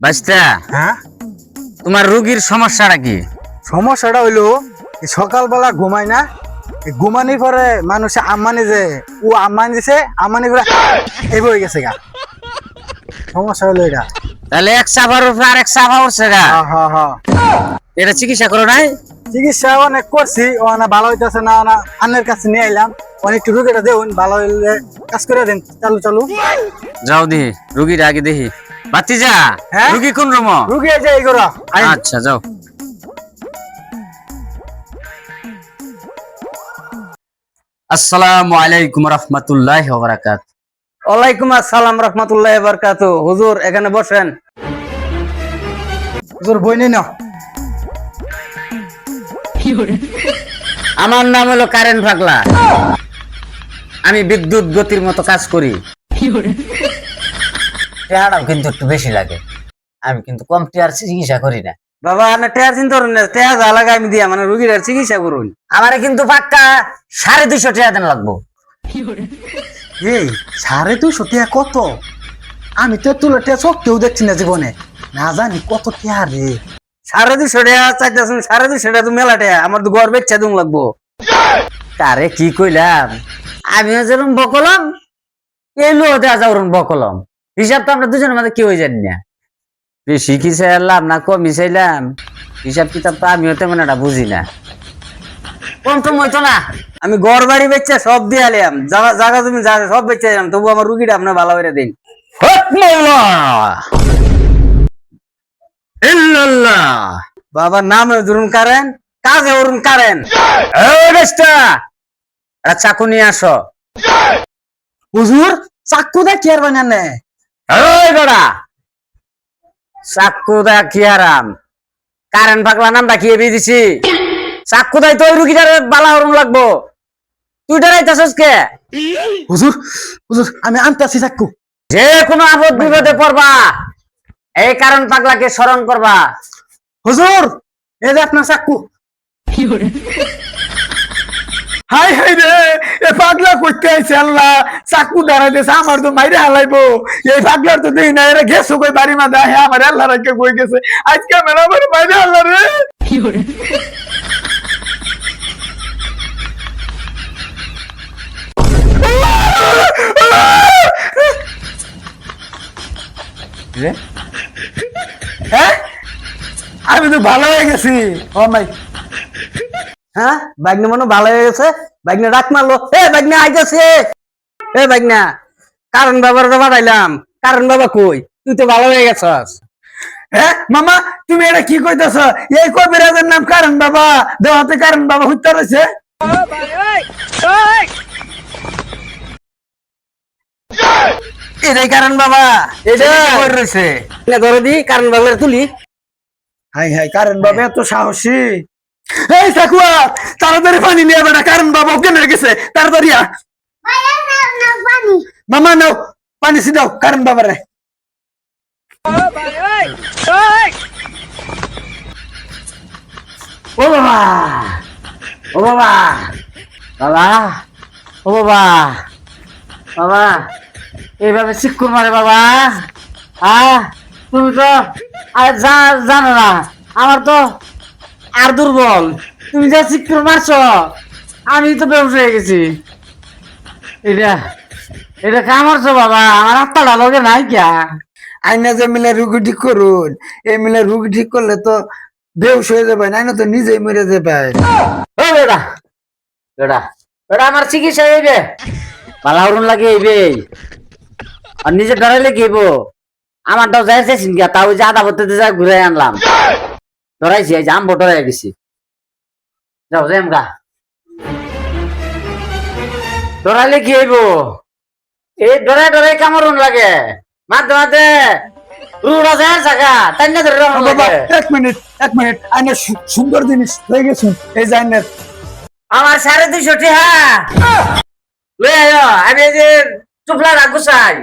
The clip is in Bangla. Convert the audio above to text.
হ্যাঁ? তোমার রোগীর সমস্যাটা কি? সমস্যাটা হইল সকালবেলা ঘুমাই না এই ঘুমানির পরে মানুষে আম্মানি যে ও আম্মানি দিছে আম্মানি করে এই হয়ে গেছে গা। সমস্যা হলো এটা। তাহলে এক সাফার উপরে আর এক সাফা উঠছে গা? হ্যাঁ হ্যাঁ এটা চিকিৎসা করো নাই? চিকিৎসা অনেক করছি ও না ভালো হইতেছে না না আন্নের কাছে নিয়ে আইলাম। অনেক রুগীটা দেউন ভালো হইলে কাজ করে দিন চালু চালু। যাও দেখি রুগীর আগে দেখি। বাতিজা হ্যাঁ? রুগী কোন রুম? রুগী যে এই করো আচ্ছা যাও। আসসালামু আলাইকুম রহমতুল্লাহ বারাকাত। ওয়ালাইকুম আসসালাম রহমতুল্লাহ বরকাত। হুজুর এখানে বসেন। তোর বই নেই না আমার নাম হলো কারেন্ট পাগলা আমি বিদ্যুৎ গতির মতো কাজ করি। টেহাটাও কিন্তু একটু বেশি লাগে। আমি কিন্তু কম টেহার চিকিৎসা করি না। বাবা না টেয়ার চিন্তা করুন না টেয়া যা লাগে আমি দিয়া মানে রুগীর আর চিকিৎসা করুন। আমারে কিন্তু পাক্কা সাড়ে দুইশো টাকা দেন লাগবো। এই সাড়ে দুশো টিয়া কত? আমি তো তুলে টিয়া চোখতেও দেখছি না জীবনে। না জানি কত টিয়া রে। সাড়ে দুশো টাকা চাইতেছেন সাড়ে দুশো টাকা তো মেলা টাকা আমার তো ঘর বেচা দুম লাগবো। কারে কি কইলাম? আমিও যেরকম বকলম এলো দেওয়া যাও বকলম। হিসাব তো আমরা দুজনের মধ্যে কি হয়ে জানি না। বেশি কি চাইলাম না কমই চাইলাম। হিসাব কিতাব তো আমিও তেমন একটা বুঝি না। কম টম হইতো না। আমি ঘর বাড়ি বেচা সব দিয়ে আলিয়াম জায়গা জায়গা তুমি যা সব বেচা দিলাম তবু আমার রুগীটা আপনার ভালো করে দিন। বাবার নাম ধরুন কারেন কাজে অরুণ কারেন। চাকু নিয়ে আসো। হুজুর চাকু দা কি আর বানান নে এই বেড়া চাকু দা কি আরাম। কারেন্ট পাগলা নাম ডাকিয়ে দিয়ে দিছি। চাকু দাই তো রুগীটার বালা হরম লাগবো। তুই ডরাইতেছস কে? হুজুর হুজুর আমি আনতাছি চাক্কু যে কোনো আপদ বিপদে পড়বা। এই কারণ পাগলাকে স্মরণ করবা। হুজুর এই যে আপনার চাক্কু হাই হাই রে এ পাগলা। করতে আইছে আল্লাহ চাকু দাঁড়াইতেছে আমার তো মাইরে হালাইবো। এই পাগলার তো দেখি না এরা গেছো কই বাড়ি মা দা হ্যাঁ আমার আল্লাহ রাখে কই গেছে? আজকে মেলা আমার মাইরে আল্লাহ রে? হ্যাঁ? আমি তো ভালো হয়ে গেছি। ও মাই। হ্যাঁ? বাইকনে মনে ভালো হয়ে গেছে? বাইকনে রাখ মারলো এ বাইকনে আইতেছে! এ বাইকনা কারণ বাবার তো পাঠাইলাম কারণ বাবা কই? তুই তো ভালো হয়ে গেছস। হ্যাঁ মামা তুমি এটা কি কইতেছ? এই কবিরাজের নাম কারণ বাবা। দেওয়াতে কারণ বাবা হত্যা রয়েছে এটাই কারণ বাবা। এটা রয়েছে? ধরে দি কারণ বাবার তুলি। হাই হাই কারণ বাবা এত সাহসী। এই সাকুয়া তাড়াতাড়ি পানি নিয়ে বেটা, কারণ বাবা ওকে গেছে, তাড়াতাড়ি মামা, নাও, পানি সিদাও কারণ বাবা ও বাবা ও বাবা বাবা, ও বাবা বাবা, এইভাবে চিকুর মারে বাবা। আহ তুমি তো, আর জানো না, আমার তো আর দুর্বল। তুমি যা চিকুর মারছো আমি তো বেউস হয়ে গেছি। এটা এটা কামড়ছো বাবা? আমার আত্মা আত্মাটা লগে নাই কিয়া আইনা যে মিলে রুগী ঠিক করুন এই মিলে রুগী ঠিক করলে তো বেউস হয়ে যাবে না না তো নিজেই মরে যাবে। ও বেটা বেটা বেটা আমার চিকিৎসা হইবে। পালা হরুন লাগে হইবে। আর নিজে ডরাইলে কি হইব? আমারটাও যাই গিয়া তাও ওই যে আদা ভর্তিতে যা ঘুরে আনলাম। ডরাইছি এই যে আম্ব ডরাই গেছি যাও যাই গা ডরাইলে কি হইব? এই ডরাই ডরাই কামড়ুন লাগে। মাঝে মাঝে রুড়া যায় জায়গা তাই না ধরে রাখুন বাবা এক মিনিট এক মিনিট। আইনা সু- সুন্দর জিনিস হয়ে গেছে। এই যে আইনের। আমার সাড়ে দুইশো আয় আমি এই যে চুপলা রাখব চাই